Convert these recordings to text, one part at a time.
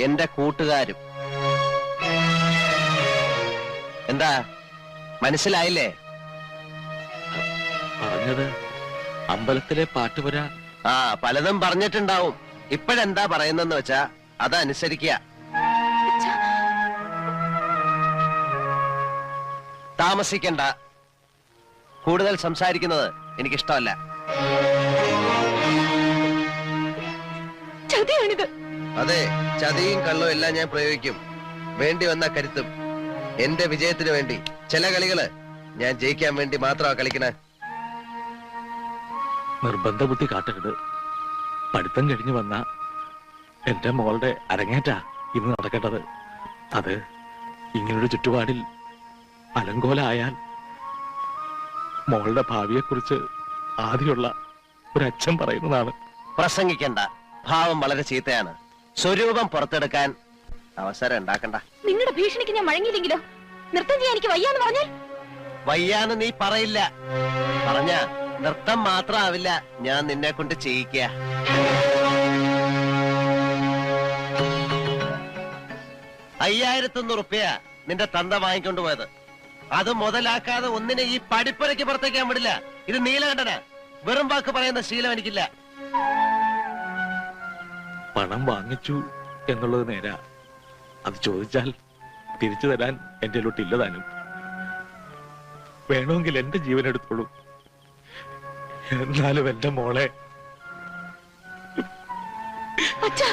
എന്റെ കൂട്ടുകാരും. എന്താ? മനസ്സിലായില്ലേ? പറഞ്ഞത് അമ്പലത്തിലെ പാട്ടുപുര. ആ പലതും പറഞ്ഞിട്ടുണ്ടാവും. ഇപ്പോഴെന്താ പറയുന്നെന്ന് വെച്ചാ അതനുസരിക്കുക താമസിക്കണ്ട. കൂടുതൽ സംസാരിക്കുന്നത് എനിക്കിഷ്ടമല്ല. ചതിയാണിത്. അതെ ചതിയും കള്ളവും എല്ലാം ഞാൻ പ്രയോഗിക്കും. വേണ്ടി വന്ന കരുത്തും എന്റെ വിജയത്തിന് വേണ്ടി. ചില കളികൾ ഞാൻ ജയിക്കാൻ വേണ്ടി മാത്രമാ കളിക്കണേ. നിർബന്ധ ബുദ്ധി കാട്ടരുത്. പഠിത്തം കഴിഞ്ഞു വന്ന എന്റെ മോളുടെ അരങ്ങേറ്റാ ഇന്ന് നടക്കേണ്ടത്. അത് ഇങ്ങനൊരു ചുറ്റുപാടിൽ അലങ്കോലായാൽ മോളുടെ ഭാവിയെക്കുറിച്ച് ആദ്യമുള്ള ഒരു അച്ഛൻ പറയുന്നതാണ്. പ്രസംഗിക്കണ്ട. ഭാവം വളരെ ചീത്തയാണ്. സ്വരൂപം പുറത്തെടുക്കാൻ അവസരം ഉണ്ടാക്കണ്ട. നിങ്ങളുടെ ഭീഷണിക്ക് ഞാൻ വഴങ്ങിയില്ലെങ്കിലോ നൃത്തം ചെയ്യാൻ എനിക്ക് വയ്യാന്ന് പറഞ്ഞേ വയ്യാന്ന് നീ പറയില്ല. പറഞ്ഞ നൃത്തം മാത്രമാവില്ല ഞാൻ നിന്നെ കൊണ്ട് ചെയ്യിക്കുക. അയ്യായിരത്തൊന്ന് റുപ്യ നിന്റെ തന്ത വാങ്ങിക്കൊണ്ട് പോയത്. അത് മുതലാക്കാതെ ഒന്നിനെ ഈ പടിപ്പുരയ്ക്ക് പുറത്തേക്കാൻ വിടില്ല. ഇത് നീലകണ്ഠന. വെറും വാക്ക് പറയുന്ന ശീലം എനിക്കില്ല. പണം വാങ്ങിച്ചു എന്നുള്ളത് നേരാ. അത് ചോദിച്ചാൽ തിരിച്ചു തരാൻ എന്റെ ഇല്ല താനും. വേണമെങ്കിൽ എന്റെ ജീവൻ എടുത്തോളൂ. എന്നാലും എന്റെ മോളെ. അച്ഛാ.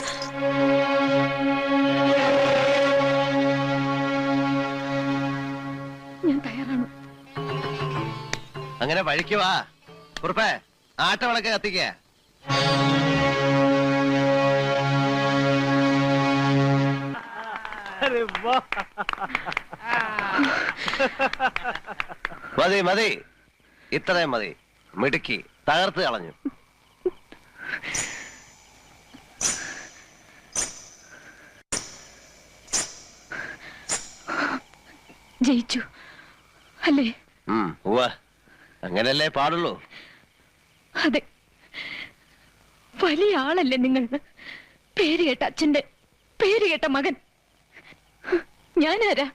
ഞാൻ തയ്യാറാണ്. അങ്ങനെ വഴിക്കുവാ കുറുപ്പേ ആട്ടവിളക്ക് കത്തിക്ക. മതി മതി. ഇത്രയും മതി. മിടുക്കി തകർത്ത് കളഞ്ഞു. ജയിച്ചു. അല്ലേ? അങ്ങനല്ലേ പാടുള്ളൂ. അതെ. വലിയ ആളല്ലേ നിങ്ങൾ. പേര് കേട്ട അച്ഛന്റെ പേര് കേട്ട മകൻ. ഞാനാരാ?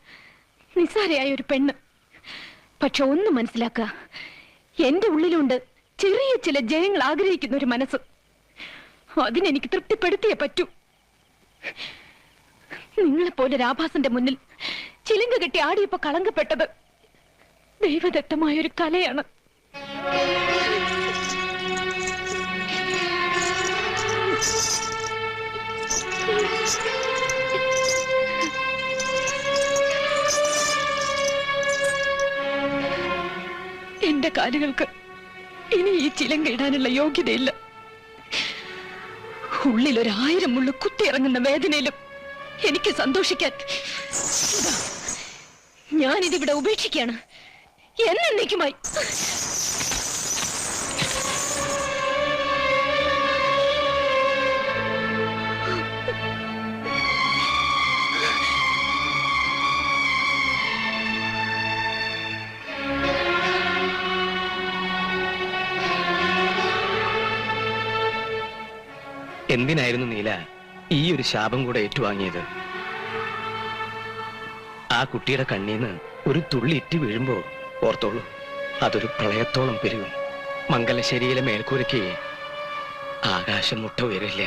നിസ്സാരയായ ഒരു പെണ്ണ്. പക്ഷെ ഒന്ന് മനസ്സിലാക്കുക എന്റെ ഉള്ളിലുണ്ട് ചെറിയ ചില ജയങ്ങൾ ആഗ്രഹിക്കുന്ന ഒരു മനസ്സ്. അതിനെനിക്ക് തൃപ്തിപ്പെടുത്തിയേ പറ്റൂ. നിങ്ങളെപ്പോലെ രാഭാസന്റെ മുന്നിൽ ചിലങ്ക കെട്ടി ആടിയപ്പോ കളങ്കപ്പെട്ടത് ദൈവദത്തമായ ഒരു കലയാണ്. കാലുകൾക്ക് ഇനി ഈ ചിലങ്ക ഇടാനുള്ള യോഗ്യതയില്ല. ഉള്ളിൽ ഒരായിരം മുള്ളു കുത്തിയിറങ്ങുന്ന വേദനയിലും എനിക്ക് സന്തോഷിക്കാൻ ഞാനിതിവിടെ ഉപേക്ഷിക്കുകയാണ്. എന്നേക്കുമായി എന്തിനായിരുന്നു നീല ഈ ഒരു ശാപം കൂടെ ഏറ്റുവാങ്ങിയത്? ആ കുട്ടിയുടെ കണ്ണീന്ന് ഒരു തുള്ളി ഇറ്റി വീഴുമ്പോ ഓർത്തോളൂ അതൊരു പ്രളയത്തോളം പെരുകും. മംഗലശ്ശേരിയിലെ മേൽക്കൂരയ്ക്ക് ആകാശം മുട്ട ഉയരില്ല